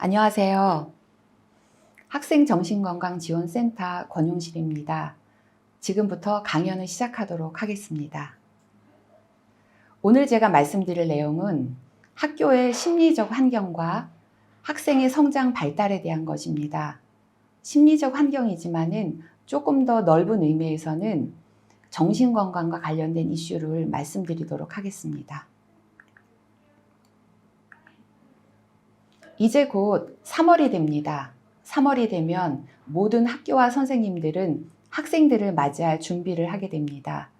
안녕하세요. 학생정신건강지원센터 권용실입니다. 지금부터 강연을 시작하도록 하겠습니다. 오늘 제가 말씀드릴 내용은 학교의 심리적 환경과 학생의 성장 발달에 대한 것입니다. 심리적 환경이지만은 조금 더 넓은 의미에서는 정신건강과 관련된 이슈를 말씀드리도록 하겠습니다. 이제 곧 3월이 됩니다. 3월이 되면 모든 학교와 선생님들은 학생들을 맞이할 준비를 하게 됩니다.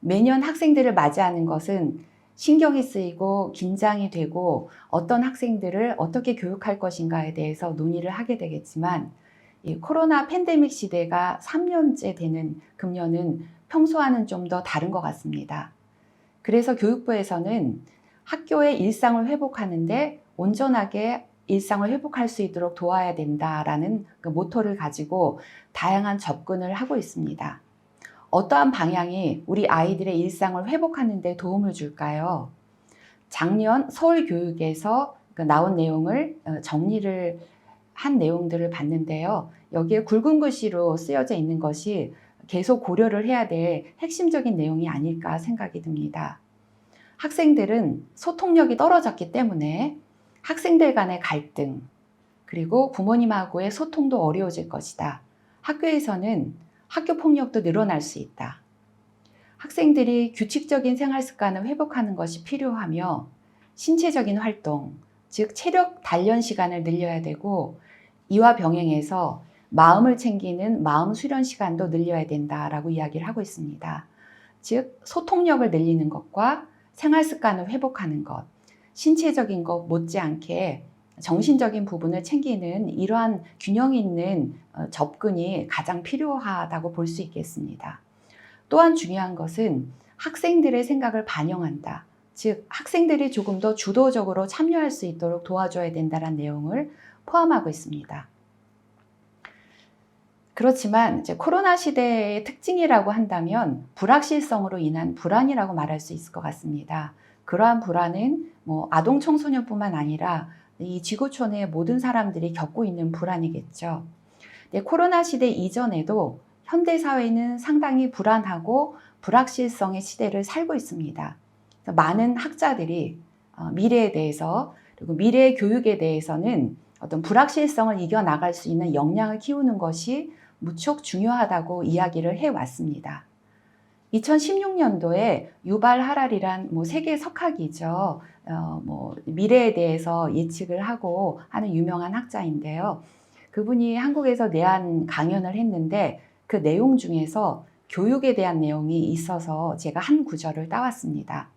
매년 학생들을 맞이하는 것은 신경이 쓰이고 긴장이 되고 어떤 학생들을 어떻게 교육할 것인가에 대해서 논의를 하게 되겠지만 이 코로나 팬데믹 시대가 3년째 되는 금년은 평소와는 좀 더 다른 것 같습니다. 그래서 교육부에서는 학교의 일상을 회복하는데 온전하게 일상을 회복할 수 있도록 도와야 된다라는 그 모토를 가지고 다양한 접근을 하고 있습니다. 어떠한 방향이 우리 아이들의 일상을 회복하는 데 도움을 줄까요? 작년 서울 교육에서 그 나온 내용을 어, 정리를 한 내용들을 봤는데요. 여기에 굵은 글씨로 쓰여져 있는 것이 계속 고려를 해야 될 핵심적인 내용이 아닐까 생각이 듭니다. 학생들은 소통력이 떨어졌기 때문에 학생들 간의 갈등, 그리고 부모님하고의 소통도 어려워질 것이다. 학교에서는 학교 폭력도 늘어날 수 있다. 학생들이 규칙적인 생활 습관을 회복하는 것이 필요하며 신체적인 활동, 즉 체력 단련 시간을 늘려야 되고 이와 병행해서 마음을 챙기는 마음 수련 시간도 늘려야 된다라고 이야기를 하고 있습니다. 즉 소통력을 늘리는 것과 생활 습관을 회복하는 것, 신체적인 것 못지않게 정신적인 부분을 챙기는 이러한 균형 있는 어, 접근이 가장 필요하다고 볼 수 있겠습니다. 또한 중요한 것은 학생들의 생각을 반영한다. 즉, 학생들이 조금 더 주도적으로 참여할 수 있도록 도와줘야 된다는 내용을 포함하고 있습니다. 그렇지만 이제 코로나 시대의 특징이라고 한다면 불확실성으로 인한 불안이라고 말할 수 있을 것 같습니다. 그러한 불안은 뭐 아동 청소년뿐만 아니라 이 지구촌의 모든 사람들이 겪고 있는 불안이겠죠. 네, 코로나 시대 이전에도 현대 사회는 상당히 불안하고 불확실성의 시대를 살고 있습니다. 많은 학자들이 어, 미래에 대해서 그리고 미래의 교육에 대해서는 어떤 불확실성을 이겨 나갈 수 있는 역량을 키우는 것이 무척 중요하다고 이야기를 해 왔습니다. 2016년도에 유발 하랄이란 뭐 세계 석학이죠. 어, 뭐 미래에 대해서 예측을 하고 하는 유명한 학자인데요. 그분이 한국에서 내한 강연을 했는데 그 내용 중에서 교육에 대한 내용이 있어서 제가 한 구절을 따왔습니다.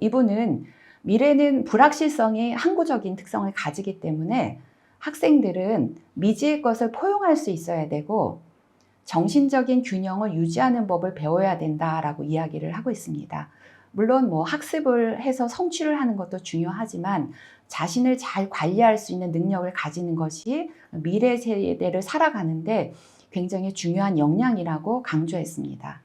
이분은 미래는 불확실성이 항구적인 특성을 가지기 때문에 학생들은 미지의 것을 포용할 수 있어야 되고 정신적인 균형을 유지하는 법을 배워야 된다라고 이야기를 하고 있습니다. 물론 뭐 학습을 해서 성취를 하는 것도 중요하지만 자신을 잘 관리할 수 있는 능력을 가지는 것이 미래 세대를 살아가는데 굉장히 중요한 역량이라고 강조했습니다.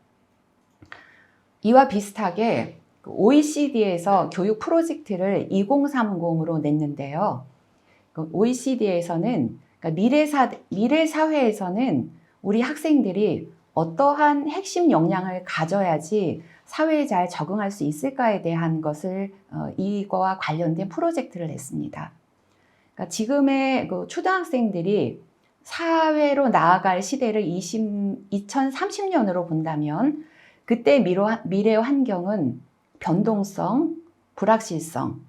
이와 비슷하게 OECD에서 교육 프로젝트를 2030으로 냈는데요. OECD에서는 그러니까 미래 사, 미래 사회에서는 우리 학생들이 어떠한 핵심 역량을 가져야지 사회에 잘 적응할 수 있을까에 대한 것을 어, 이거와 관련된 프로젝트를 냈습니다. 그러니까 지금의 그 초등학생들이 사회로 나아갈 시대를 20, 2030년으로 본다면 그때 미래 환경은 변동성, 불확실성,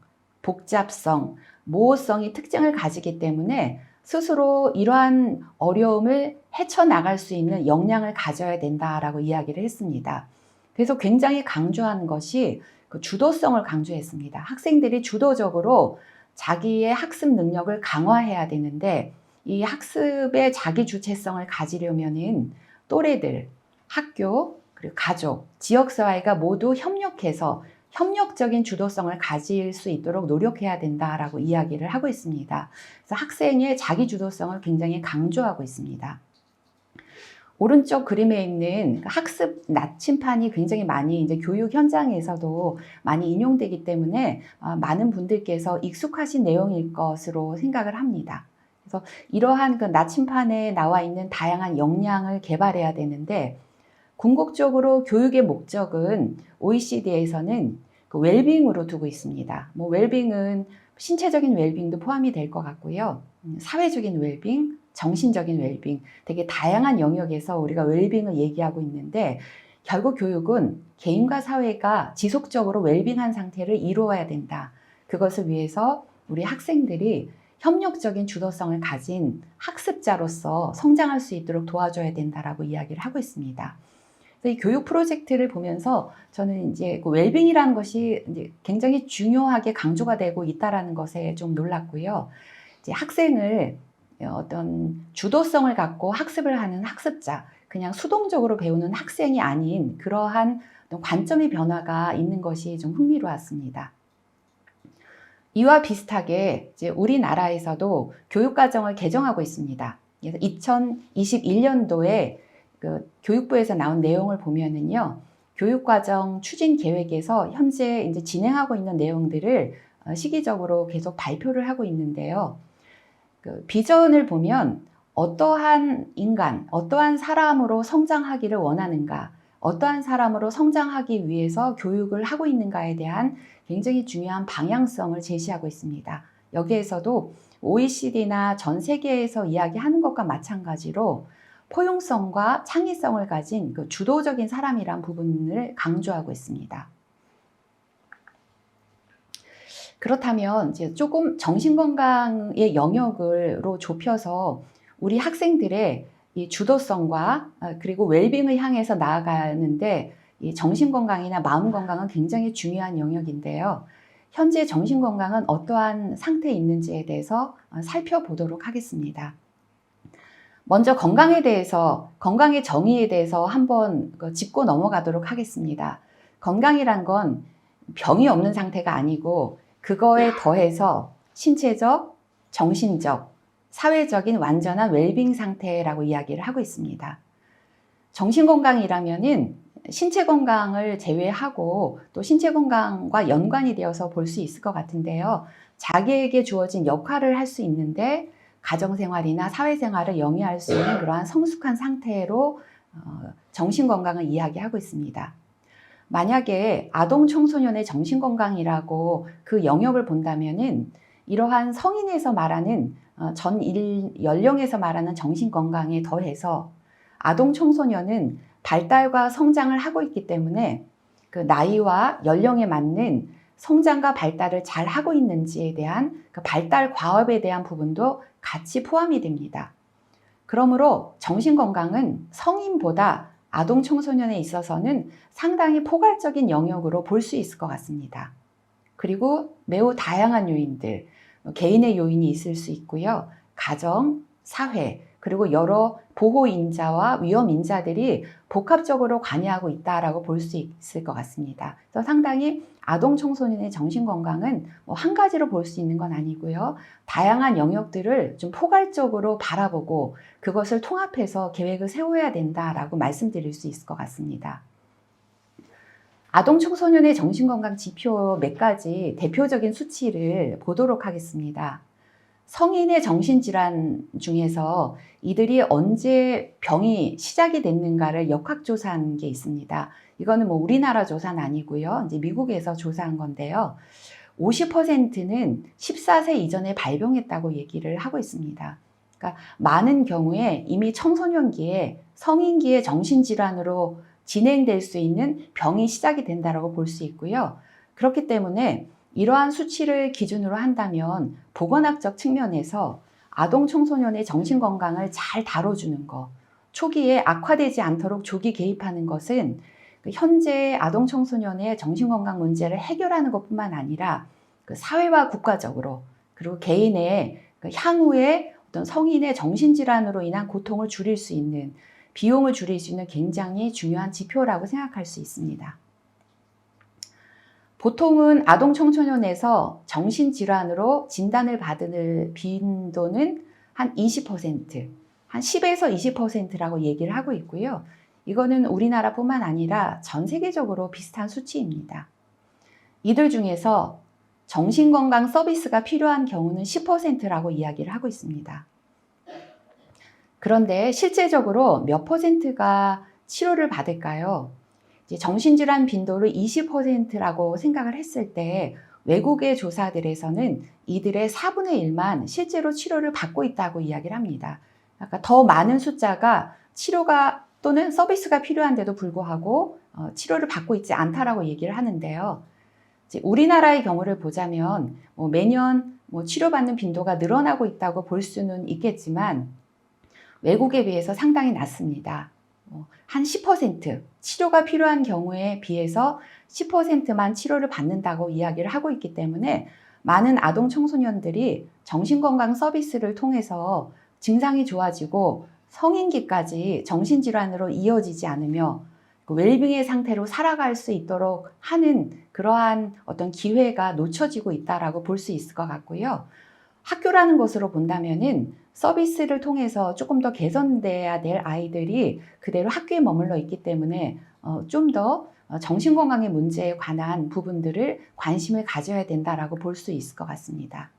복잡성, 모호성이 특징을 가지기 때문에 스스로 이러한 어려움을 헤쳐나갈 수 있는 역량을 가져야 된다라고 이야기를 했습니다. 그래서 굉장히 강조한 것이 그 주도성을 강조했습니다. 학생들이 주도적으로 자기의 학습 능력을 강화해야 되는데 이 학습의 자기 주체성을 가지려면은 또래들, 학교, 그리고 가족, 지역사회가 모두 협력해서 협력적인 주도성을 가질 수 있도록 노력해야 된다라고 이야기를 하고 있습니다. 그래서 학생의 자기 주도성을 굉장히 강조하고 있습니다. 오른쪽 그림에 있는 학습 나침판이 굉장히 많이 이제 교육 현장에서도 많이 인용되기 때문에 아, 많은 분들께서 익숙하신 내용일 것으로 생각을 합니다. 그래서 이러한 그 나침판에 나와 있는 다양한 역량을 개발해야 되는데 궁극적으로 교육의 목적은 OECD에서는 그 웰빙으로 두고 있습니다. 뭐 웰빙은 신체적인 웰빙도 포함이 될 것 같고요. 음, 사회적인 웰빙, 정신적인 웰빙, 되게 다양한 영역에서 우리가 웰빙을 얘기하고 있는데 결국 교육은 개인과 사회가 지속적으로 웰빙한 상태를 이루어야 된다. 그것을 위해서 우리 학생들이 협력적인 주도성을 가진 학습자로서 성장할 수 있도록 도와줘야 된다라고 이야기를 하고 있습니다. 이 교육 프로젝트를 보면서 저는 이제 그 웰빙이라는 것이 굉장히 중요하게 강조가 되고 있다라는 것에 좀 놀랐고요. 이제 학생을 어떤 주도성을 갖고 학습을 하는 학습자, 그냥 수동적으로 배우는 학생이 아닌 그러한 관점의 변화가 있는 것이 좀 흥미로웠습니다. 이와 비슷하게 이제 우리나라에서도 교육과정을 개정하고 있습니다. 그래서 2021년도에 그 교육부에서 나온 내용을 보면은요, 교육과정 추진 계획에서 현재 이제 진행하고 있는 내용들을 어, 시기적으로 계속 발표를 하고 있는데요. 그 비전을 보면 어떠한 인간, 어떠한 사람으로 성장하기를 원하는가, 어떠한 사람으로 성장하기 위해서 교육을 하고 있는가에 대한 굉장히 중요한 방향성을 제시하고 있습니다. 여기에서도 OECD나 전 세계에서 이야기하는 것과 마찬가지로 포용성과 창의성을 가진 그 주도적인 사람이란 부분을 강조하고 있습니다. 그렇다면 이제 조금 정신건강의 영역으로 좁혀서 우리 학생들의 이 주도성과 아, 그리고 웰빙을 향해서 나아가는데 이 정신건강이나 마음건강은 굉장히 중요한 영역인데요. 현재 정신건강은 어떠한 상태에 있는지에 대해서 어, 살펴보도록 하겠습니다. 먼저 건강에 대해서, 건강의 정의에 대해서 한번 그 짚고 넘어가도록 하겠습니다. 건강이란 건 병이 없는 상태가 아니고 그거에 더해서 신체적, 정신적, 사회적인 완전한 웰빙 상태라고 이야기를 하고 있습니다. 정신 건강이라면은 신체 건강을 제외하고 또 신체 건강과 연관이 되어서 볼 수 있을 것 같은데요. 자기에게 주어진 역할을 할 수 있는데 가정생활이나 사회생활을 영위할 수 있는 그러한 성숙한 상태로 어, 정신 건강을 이야기하고 있습니다. 만약에 아동 청소년의 정신건강이라고 그 영역을 본다면은 이러한 성인에서 말하는 어, 전 일, 연령에서 말하는 정신건강에 더해서 아동 청소년은 발달과 성장을 하고 있기 때문에 그 나이와 연령에 맞는 성장과 발달을 잘 하고 있는지에 대한 그 발달 과업에 대한 부분도 같이 포함이 됩니다. 그러므로 정신건강은 성인보다 아동 청소년에 있어서는 상당히 포괄적인 영역으로 볼 수 있을 것 같습니다. 그리고 매우 다양한 요인들, 개인의 요인이 있을 수 있고요. 가정, 사회, 그리고 여러 보호인자와 위험인자들이 복합적으로 관여하고 있다라고 볼 수 있을 것 같습니다. 그래서 상당히 아동 청소년의 정신 건강은 뭐 한 가지로 볼 수 있는 건 아니고요. 다양한 영역들을 좀 포괄적으로 바라보고 그것을 통합해서 계획을 세워야 된다라고 말씀드릴 수 있을 것 같습니다. 아동 청소년의 정신 건강 지표 몇 가지 대표적인 수치를 보도록 하겠습니다. 성인의 정신질환 중에서 이들이 언제 병이 시작이 됐는가를 역학조사한 게 있습니다. 이거는 뭐 우리나라 조사는 아니고요. 이제 미국에서 조사한 건데요. 50%는 14세 이전에 발병했다고 얘기를 하고 있습니다. 그러니까 많은 경우에 이미 청소년기에 성인기의 정신질환으로 진행될 수 있는 병이 시작이 된다고 볼 수 있고요. 그렇기 때문에 이러한 수치를 기준으로 한다면 보건학적 측면에서 아동 청소년의 정신 건강을 잘 다뤄주는 것, 초기에 악화되지 않도록 조기 개입하는 것은 그 현재 아동 청소년의 정신 건강 문제를 해결하는 것뿐만 아니라 그 사회와 국가적으로 그리고 개인의 그 향후에 어떤 성인의 정신질환으로 인한 고통을 줄일 수 있는 비용을 줄일 수 있는 굉장히 중요한 지표라고 생각할 수 있습니다. 보통은 아동 청소년에서 정신질환으로 진단을 받을 빈도는 한 20%, 한 10에서 20%라고 얘기를 하고 있고요. 이거는 우리나라뿐만 아니라 전 세계적으로 비슷한 수치입니다. 이들 중에서 정신건강 서비스가 필요한 경우는 10%라고 이야기를 하고 있습니다. 그런데 실제적으로 몇 퍼센트가 치료를 받을까요? 정신질환 빈도를 20%라고 생각을 했을 때 외국의 조사들에서는 이들의 4분의 1만 실제로 치료를 받고 있다고 이야기를 합니다. 그러니까 더 많은 숫자가 치료가 또는 서비스가 필요한데도 불구하고 어, 치료를 받고 있지 않다라고 얘기를 하는데요. 우리나라의 경우를 보자면 뭐 매년 뭐 치료받는 빈도가 늘어나고 있다고 볼 수는 있겠지만 외국에 비해서 상당히 낮습니다. 어, 한10% 치료가 필요한 경우에 비해서 10%만 치료를 받는다고 이야기를 하고 있기 때문에 많은 아동 청소년들이 정신건강 서비스를 통해서 증상이 좋아지고 성인기까지 정신질환으로 이어지지 않으며 그 웰빙의 상태로 살아갈 수 있도록 하는 그러한 어떤 기회가 놓쳐지고 있다라고 볼 수 있을 것 같고요. 학교라는 것으로 본다면은 서비스를 통해서 조금 더 개선돼야 될 아이들이 그대로 학교에 머물러 있기 때문에 어, 좀더 정신건강의 문제에 관한 부분들을 관심을 가져야 된다라고 볼 수 있을 것 같습니다.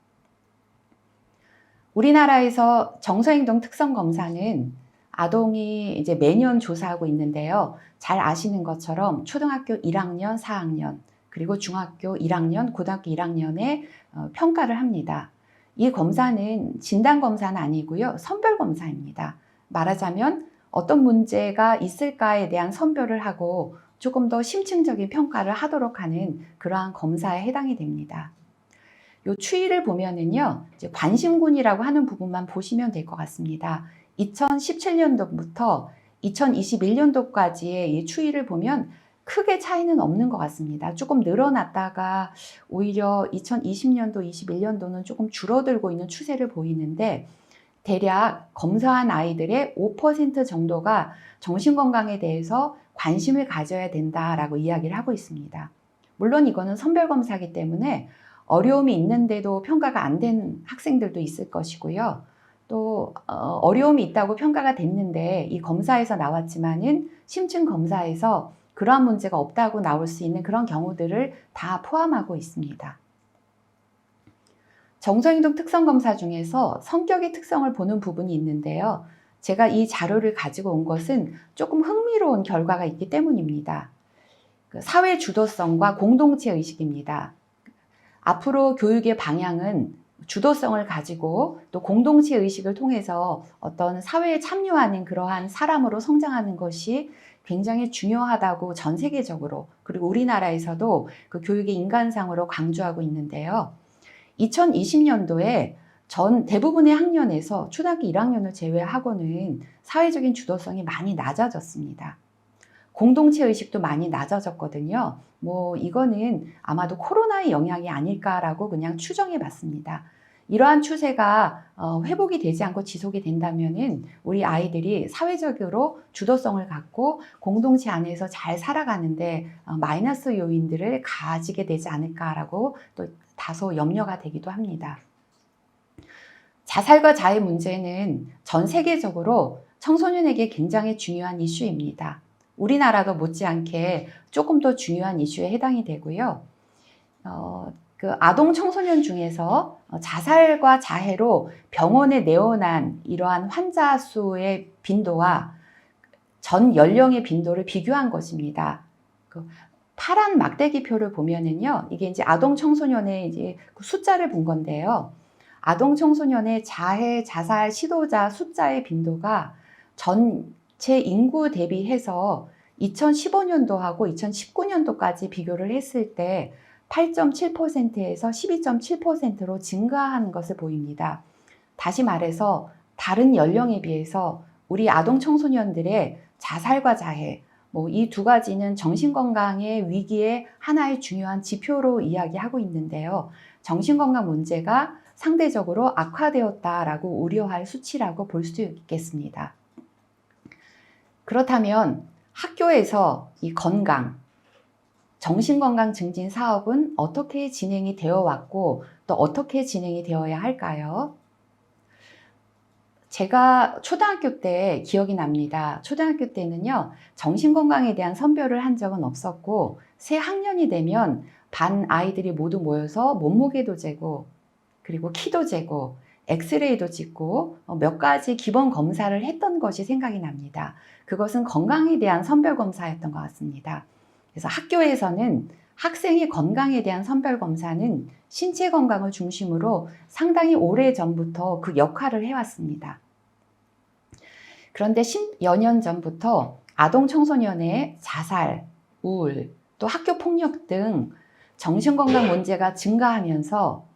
우리나라에서 정서행동 특성 검사는 아동이 이제 매년 조사하고 있는데요. 잘 아시는 것처럼 초등학교 1학년, 4학년, 그리고 중학교 1학년, 고등학교 1학년에 어, 평가를 합니다. 이 검사는 진단 검사는 아니고요. 선별 검사입니다. 말하자면 어떤 문제가 있을까에 대한 선별을 하고 조금 더 심층적인 평가를 하도록 하는 그러한 검사에 해당이 됩니다. 요 추이를 보면은요, 이제 관심군이라고 하는 부분만 보시면 될 것 같습니다. 2017년도부터 2021년도까지의 이 추이를 보면 크게 차이는 없는 것 같습니다. 조금 늘어났다가 오히려 2020년도, 21년도는 조금 줄어들고 있는 추세를 보이는데 대략 검사한 아이들의 5% 정도가 정신건강에 대해서 관심을 가져야 된다라고 이야기를 하고 있습니다. 물론 이거는 선별검사이기 때문에 어려움이 있는데도 평가가 안 된 학생들도 있을 것이고요. 또 어, 려움이 있다고 평가가 됐는데 이 검사에서 나왔지만은 심층 검사에서 그러한 문제가 없다고 나올 수 있는 그런 경우들을 다 포함하고 있습니다. 정서행동 특성 검사 중에서 성격의 특성을 보는 부분이 있는데요. 제가 이 자료를 가지고 온 것은 조금 흥미로운 결과가 있기 때문입니다. 그 사회 주도성과 공동체 의식입니다. 앞으로 교육의 방향은 주도성을 가지고 또 공동체 의식을 통해서 어떤 사회에 참여하는 그러한 사람으로 성장하는 것이 굉장히 중요하다고 전 세계적으로 그리고 우리나라에서도 그 교육의 인간상으로 강조하고 있는데요. 2020년도에 전 대부분의 학년에서 초등학교 1학년을 제외하고는 사회적인 주도성이 많이 낮아졌습니다. 공동체 의식도 많이 낮아졌거든요. 뭐 이거는 아마도 코로나의 영향이 아닐까라고 그냥 추정해 봤습니다. 이러한 추세가 어, 회복이 되지 않고 지속이 된다면은 우리 아이들이 사회적으로 주도성을 갖고 공동체 안에서 잘 살아가는데 어, 마이너스 요인들을 가지게 되지 않을까라고 또 다소 염려가 되기도 합니다. 자살과 자해 문제는 전 세계적으로 청소년에게 굉장히 중요한 이슈입니다. 우리나라도 못지않게 조금 더 중요한 이슈에 해당이 되고요. 어, 그 아동 청소년 중에서 어, 자살과 자해로 병원에 내원한 이러한 환자 수의 빈도와 전 연령의 빈도를 비교한 것입니다. 그 파란 막대기표를 보면은요, 이게 이제 아동 청소년의 이제 그 숫자를 본 건데요. 아동 청소년의 자해, 자살 시도자 숫자의 빈도가 전 체 인구 대비해서 2015년도하고 2019년도까지 비교를 했을 때 8.7%에서 12.7%로 증가하는 것을 보입니다. 다시 말해서 다른 연령에 비해서 우리 아동 청소년들의 자살과 자해, 뭐 이 두 가지는 정신건강의 위기의 하나의 중요한 지표로 이야기하고 있는데요. 정신건강 문제가 상대적으로 악화되었다라고 우려할 수치라고 볼 수 있겠습니다. 그렇다면 학교에서 이 건강, 정신건강 증진 사업은 어떻게 진행이 되어 왔고 또 어떻게 진행이 되어야 할까요? 제가 초등학교 때 기억이 납니다. 초등학교 때는요, 정신건강에 대한 선별을 한 적은 없었고, 새 학년이 되면 반 아이들이 모두 모여서 몸무게도 재고, 그리고 키도 재고, 엑스레이도 찍고 어, 몇 가지 기본 검사를 했던 것이 생각이 납니다. 그것은 건강에 대한 선별 검사였던 것 같습니다. 그래서 학교에서는 학생의 건강에 대한 선별 검사는 신체 건강을 중심으로 상당히 오래 전부터 그 역할을 해왔습니다. 그런데 10여 년 전부터 아동 청소년의 자살, 우울, 또 학교 폭력 등 정신건강 문제가 증가하면서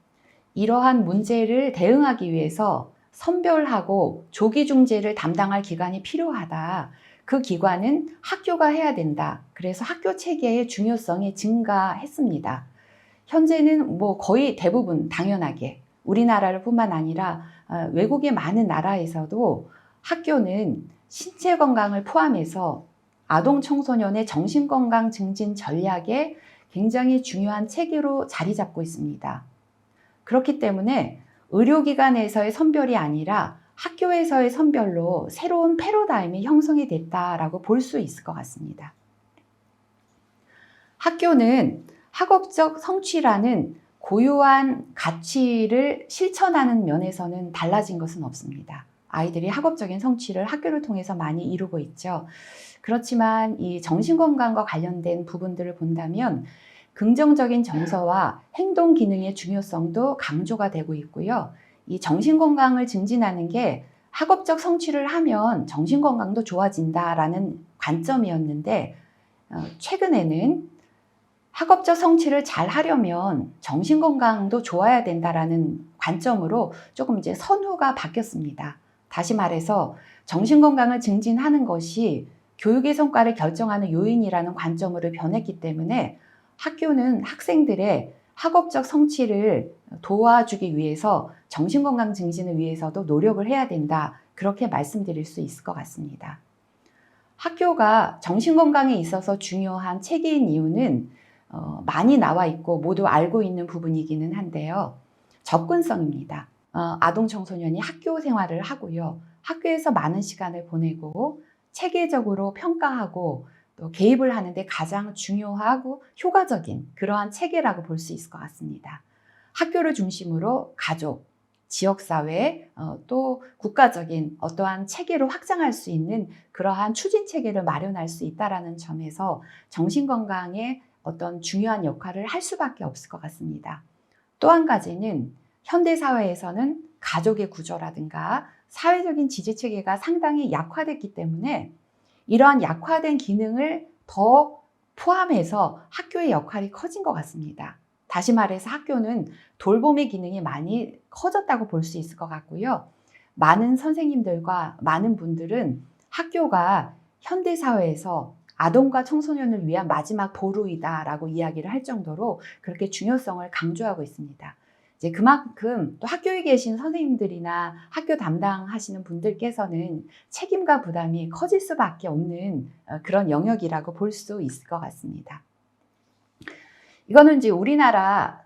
이러한 문제를 대응하기 위해서 선별하고 조기 중재를 담당할 기관이 필요하다. 그 기관은 학교가 해야 된다. 그래서 학교 체계의 중요성이 증가했습니다. 현재는 뭐 거의 대부분 당연하게 우리나라를 뿐만 아니라 어, 외국의 많은 나라에서도 학교는 신체 건강을 포함해서 아동 청소년의 정신 건강 증진 전략에 굉장히 중요한 체계로 자리 잡고 있습니다. 그렇기 때문에 의료기관에서의 선별이 아니라 학교에서의 선별로 새로운 패러다임이 형성이 됐다라고 볼 수 있을 것 같습니다. 학교는 학업적 성취라는 고유한 가치를 실천하는 면에서는 달라진 것은 없습니다. 아이들이 학업적인 성취를 학교를 통해서 많이 이루고 있죠. 그렇지만 이 정신건강과 관련된 부분들을 본다면 긍정적인 정서와 행동 기능의 중요성도 강조가 되고 있고요. 이 정신건강을 증진하는 게 학업적 성취를 하면 정신건강도 좋아진다라는 관점이었는데, 어, 최근에는 학업적 성취를 잘 하려면 정신건강도 좋아야 된다라는 관점으로 조금 이제 선호가 바뀌었습니다. 다시 말해서 정신건강을 증진하는 것이 교육의 성과를 결정하는 요인이라는 관점으로 변했기 때문에 학교는 학생들의 학업적 성취를 도와주기 위해서 정신건강 증진을 위해서도 노력을 해야 된다. 그렇게 말씀드릴 수 있을 것 같습니다. 학교가 정신건강에 있어서 중요한 체계인 이유는 어, 많이 나와 있고 모두 알고 있는 부분이기는 한데요. 접근성입니다. 어, 아동 청소년이 학교 생활을 하고요. 학교에서 많은 시간을 보내고 체계적으로 평가하고 또 개입을 하는데 가장 중요하고 효과적인 그러한 체계라고 볼 수 있을 것 같습니다. 학교를 중심으로 가족, 지역사회, 어, 또 국가적인 어떠한 체계로 확장할 수 있는 그러한 추진 체계를 마련할 수 있다라는 점에서 정신건강에 어떤 중요한 역할을 할 수밖에 없을 것 같습니다. 또 한 가지는 현대사회에서는 가족의 구조라든가 사회적인 지지 체계가 상당히 약화됐기 때문에 이러한 약화된 기능을 더 포함해서 학교의 역할이 커진 것 같습니다. 다시 말해서 학교는 돌봄의 기능이 많이 커졌다고 볼 수 있을 것 같고요. 많은 선생님들과 많은 분들은 학교가 현대사회에서 아동과 청소년을 위한 마지막 보루이다라고 이야기를 할 정도로 그렇게 중요성을 강조하고 있습니다. 이제 그만큼 또 학교에 계신 선생님들이나 학교 담당하시는 분들께서는 책임과 부담이 커질 수밖에 없는 어, 그런 영역이라고 볼 수 있을 것 같습니다. 이거는 이제 우리나라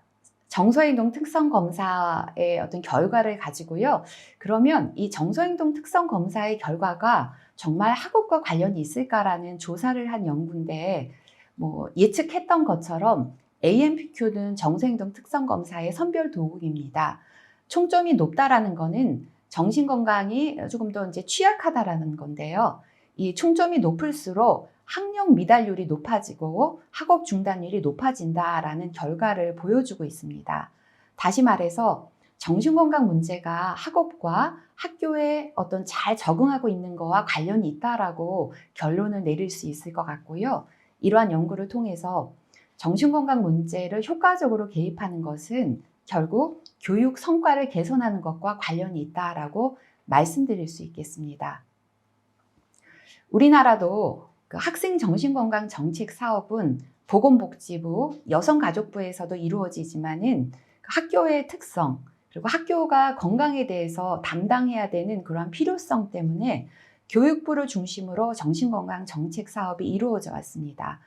정서행동 특성 검사의 어떤 결과를 가지고요. 그러면 이 정서행동 특성 검사의 결과가 정말 학업과 관련이 있을까라는 조사를 한 연구인데, 뭐 예측했던 것처럼 AMPQ는 정서행동 특성 검사의 선별 도구입니다. 총점이 높다라는 거는 정신 건강이 조금 더 이제 취약하다라는 건데요. 이 총점이 높을수록 학력 미달률이 높아지고 학업 중단율이 높아진다라는 결과를 보여주고 있습니다. 다시 말해서 정신건강 문제가 학업과 학교에 어떤 잘 적응하고 있는 거와 관련이 있다라고 결론을 내릴 수 있을 것 같고요. 이러한 연구를 통해서 정신건강 문제를 효과적으로 개입하는 것은 결국 교육 성과를 개선하는 것과 관련이 있다라고 말씀드릴 수 있겠습니다. 우리나라도 그 학생 정신건강 정책 사업은 보건복지부, 여성가족부에서도 이루어지지만은 그 학교의 특성, 그리고 학교가 건강에 대해서 담당해야 되는 그러한 필요성 때문에 교육부를 중심으로 정신건강 정책 사업이 이루어져 왔습니다.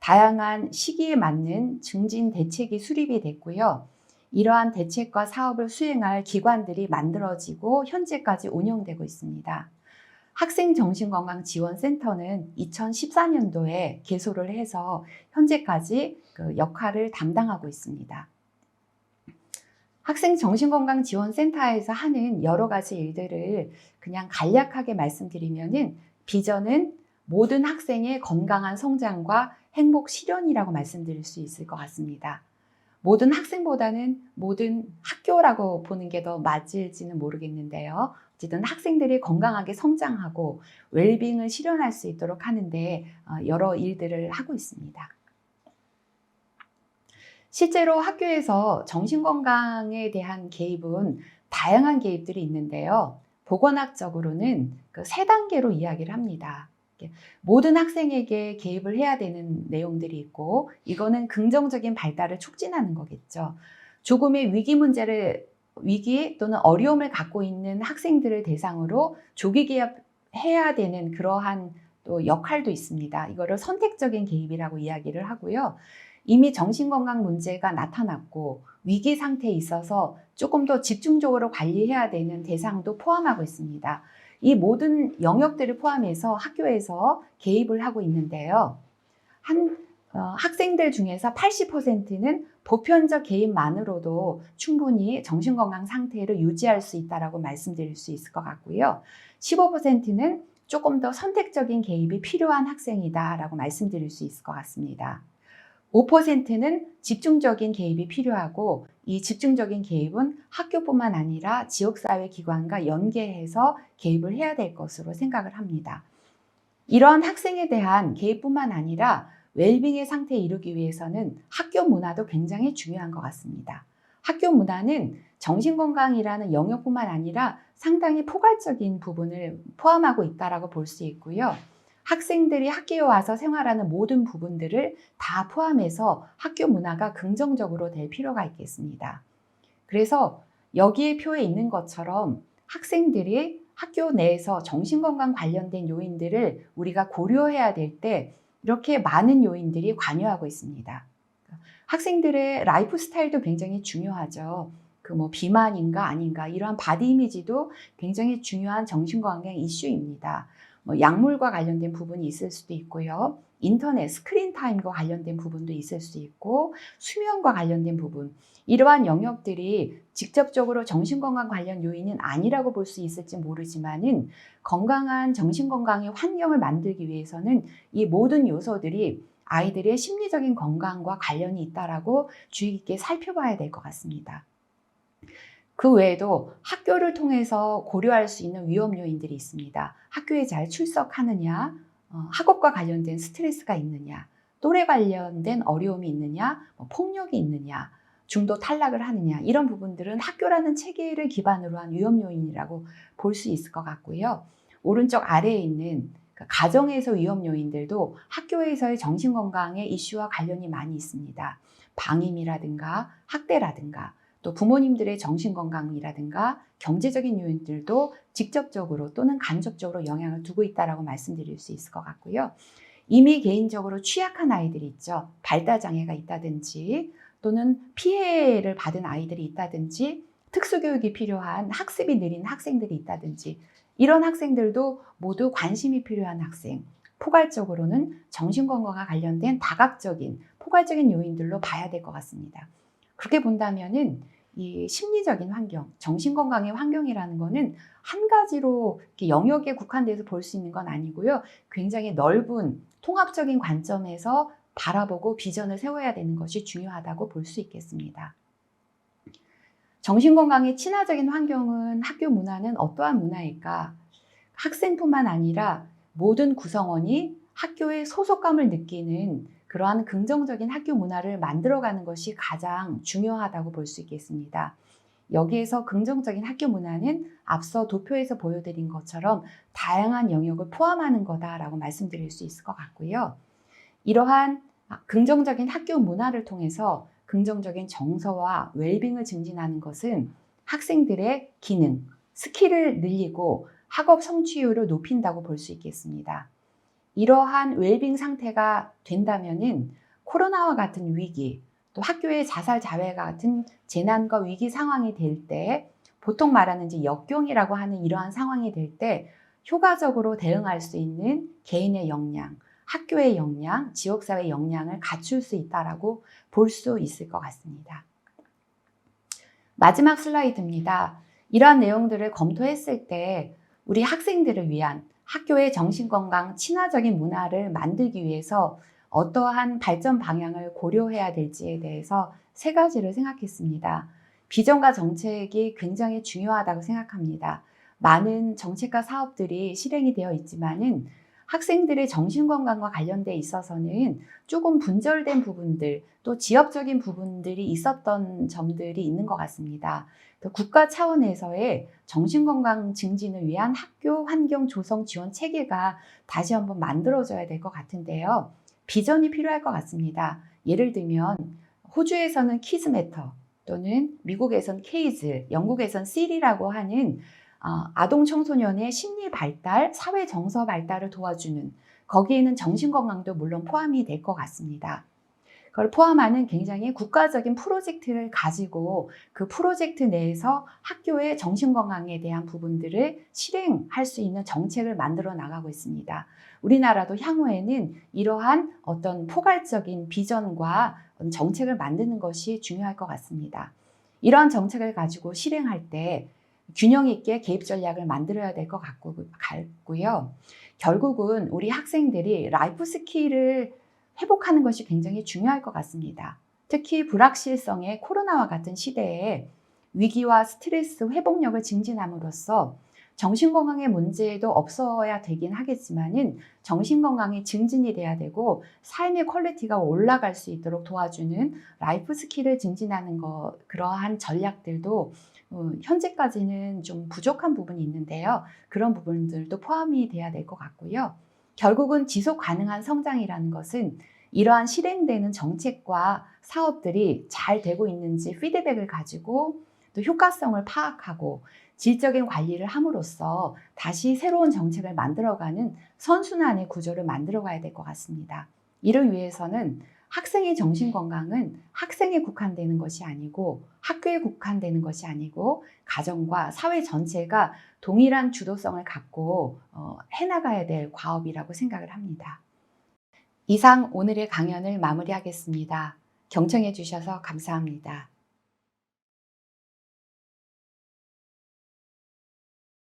다양한 시기에 맞는 증진 대책이 수립이 됐고요. 이러한 대책과 사업을 수행할 기관들이 만들어지고 현재까지 운영되고 있습니다. 학생정신건강지원센터는 2014년도에 개소를 해서 현재까지 그 역할을 담당하고 있습니다. 학생 정신건강지원센터에서 하는 여러 가지 일들을 그냥 간략하게 말씀드리면은 비전은 모든 학생의 건강한 성장과 행복 실현이라고 말씀드릴 수 있을 것 같습니다. 모든 학생보다는 모든 학교라고 보는 게 더 맞을지는 모르겠는데요. 어쨌든 학생들이 건강하게 성장하고 웰빙을 실현할 수 있도록 하는데 어, 여러 일들을 하고 있습니다. 실제로 학교에서 정신건강에 대한 개입은 다양한 개입들이 있는데요. 보건학적으로는 그 세 단계로 이야기를 합니다. 모든 학생에게 개입을 해야 되는 내용들이 있고, 이거는 긍정적인 발달을 촉진하는 거겠죠. 조금의 위기 문제를, 위기 또는 어려움을 갖고 있는 학생들을 대상으로 조기 개입해야 되는 그러한 또 역할도 있습니다. 이거를 선택적인 개입이라고 이야기를 하고요. 이미 정신건강 문제가 나타났고 위기 상태에 있어서 조금 더 집중적으로 관리해야 되는 대상도 포함하고 있습니다. 이 모든 영역들을 포함해서 학교에서 개입을 하고 있는데요. 한 어, 학생들 중에서 80%는 보편적 개입만으로도 충분히 정신건강 상태를 유지할 수 있다라고 말씀드릴 수 있을 것 같고요. 15%는 조금 더 선택적인 개입이 필요한 학생이다라고 말씀드릴 수 있을 것 같습니다. 5%는 집중적인 개입이 필요하고 이 집중적인 개입은 학교뿐만 아니라 지역사회 기관과 연계해서 개입을 해야 될 것으로 생각을 합니다. 이러한 학생에 대한 개입뿐만 아니라 웰빙의 상태에 이르기 위해서는 학교 문화도 굉장히 중요한 것 같습니다. 학교 문화는 정신건강이라는 영역뿐만 아니라 상당히 포괄적인 부분을 포함하고 있다라고 볼 수 있고요. 학생들이 학교에 와서 생활하는 모든 부분들을 다 포함해서 학교 문화가 긍정적으로 될 필요가 있겠습니다. 그래서 여기에 표에 있는 것처럼 학생들이 학교 내에서 정신건강 관련된 요인들을 우리가 고려해야 될 때 이렇게 많은 요인들이 관여하고 있습니다. 학생들의 라이프 스타일도 굉장히 중요하죠. 그 뭐 비만인가 아닌가 이러한 바디 이미지도 굉장히 중요한 정신건강 이슈입니다. 뭐 약물과 관련된 부분이 있을 수도 있고요. 인터넷, 스크린 타임과 관련된 부분도 있을 수 있고 수면과 관련된 부분 이러한 영역들이 직접적으로 정신건강 관련 요인은 아니라고 볼 수 있을지 모르지만은 건강한 정신건강의 환경을 만들기 위해서는 이 모든 요소들이 아이들의 심리적인 건강과 관련이 있다라고 주의 깊게 살펴봐야 될 것 같습니다. 그 외에도 학교를 통해서 고려할 수 있는 위험 요인들이 있습니다. 학교에 잘 출석하느냐, 어, 학업과 관련된 스트레스가 있느냐, 또래 관련된 어려움이 있느냐, 뭐 폭력이 있느냐, 중도 탈락을 하느냐 이런 부분들은 학교라는 체계를 기반으로 한 위험 요인이라고 볼 수 있을 것 같고요. 오른쪽 아래에 있는 그 가정에서 위험 요인들도 학교에서의 정신건강의 이슈와 관련이 많이 있습니다. 방임이라든가 학대라든가 또 부모님들의 정신건강이라든가 경제적인 요인들도 직접적으로 또는 간접적으로 영향을 두고 있다라고 말씀드릴 수 있을 것 같고요. 이미 개인적으로 취약한 아이들이 있죠. 발달 장애가 있다든지 또는 피해를 받은 아이들이 있다든지 특수교육이 필요한 학습이 느린 학생들이 있다든지 이런 학생들도 모두 관심이 필요한 학생, 포괄적으로는 정신건강과 관련된 다각적인 포괄적인 요인들로 봐야 될 것 같습니다. 그렇게 본다면은 이 심리적인 환경, 정신건강의 환경이라는 거는 한 가지로 영역에 국한돼서 볼 수 있는 건 아니고요. 굉장히 넓은 통합적인 관점에서 바라보고 비전을 세워야 되는 것이 중요하다고 볼 수 있겠습니다. 정신건강의 친화적인 환경은 학교 문화는 어떠한 문화일까? 학생뿐만 아니라 모든 구성원이 학교의 소속감을 느끼는 그러한 긍정적인 학교 문화를 만들어가는 것이 가장 중요하다고 볼 수 있겠습니다. 여기에서 긍정적인 학교 문화는 앞서 도표에서 보여드린 것처럼 다양한 영역을 포함하는 거다라고 말씀드릴 수 있을 것 같고요. 이러한 긍정적인 학교 문화를 통해서 긍정적인 정서와 웰빙을 증진하는 것은 학생들의 기능, 스킬을 늘리고 학업 성취율을 높인다고 볼 수 있겠습니다. 이러한 웰빙 상태가 된다면은 코로나와 같은 위기, 또 학교의 자살 자회 같은 재난과 위기 상황이 될 때 보통 말하는 이제 역경이라고 하는 이러한 상황이 될 때 효과적으로 대응할 수 있는 개인의 역량, 학교의 역량, 지역사회 역량을 갖출 수 있다라고 볼 수 있을 것 같습니다. 마지막 슬라이드입니다. 이러한 내용들을 검토했을 때 우리 학생들을 위한 학교의 정신건강 친화적인 문화를 만들기 위해서 어떠한 발전 방향을 고려해야 될지에 대해서 세 가지를 생각했습니다. 비전과 정책이 굉장히 중요하다고 생각합니다. 많은 정책과 사업들이 실행이 되어 있지만은 학생들의 정신건강과 관련돼 있어서는 조금 분절된 부분들, 또 지역적인 부분들이 있었던 점들이 있는 것 같습니다. 또 국가 차원에서의 정신건강 증진을 위한 학교 환경 조성 지원 체계가 다시 한번 만들어져야 될 것 같은데요. 비전이 필요할 것 같습니다. 예를 들면 호주에서는 키즈메터 또는 미국에선 케이즈, 영국에선 시리라고 하는 어, 아동 청소년의 심리 발달, 사회 정서 발달을 도와주는 거기에는 정신 건강도 물론 포함이 될 것 같습니다. 그걸 포함하는 굉장히 국가적인 프로젝트를 가지고 그 프로젝트 내에서 학교의 정신 건강에 대한 부분들을 실행할 수 있는 정책을 만들어 나가고 있습니다. 우리나라도 향후에는 이러한 어떤 포괄적인 비전과 정책을 만드는 것이 중요할 것 같습니다. 이러한 정책을 가지고 실행할 때 균형 있게 개입 전략을 만들어야 될 것 같고요. 결국은 우리 학생들이 라이프 스킬을 회복하는 것이 굉장히 중요할 것 같습니다. 특히 불확실성의 코로나와 같은 시대에 위기와 스트레스 회복력을 증진함으로써 정신건강의 문제도 없어야 되긴 하겠지만은 정신건강이 증진이 돼야 되고 삶의 퀄리티가 올라갈 수 있도록 도와주는 라이프 스킬을 증진하는 것 그러한 전략들도 어, 현재까지는 좀 부족한 부분이 있는데요. 그런 부분들도 포함이 돼야 될 것 같고요. 결국은 지속 가능한 성장이라는 것은 이러한 실행되는 정책과 사업들이 잘 되고 있는지 피드백을 가지고 또 효과성을 파악하고 질적인 관리를 함으로써 다시 새로운 정책을 만들어가는 선순환의 구조를 만들어가야 될 것 같습니다. 이를 위해서는 학생의 정신 건강은 학생에 국한되는 것이 아니고 학교에 국한되는 것이 아니고 가정과 사회 전체가 동일한 주도성을 갖고 어, 해나가야 될 과업이라고 생각을 합니다. 이상 오늘의 강연을 마무리하겠습니다. 경청해 주셔서 감사합니다.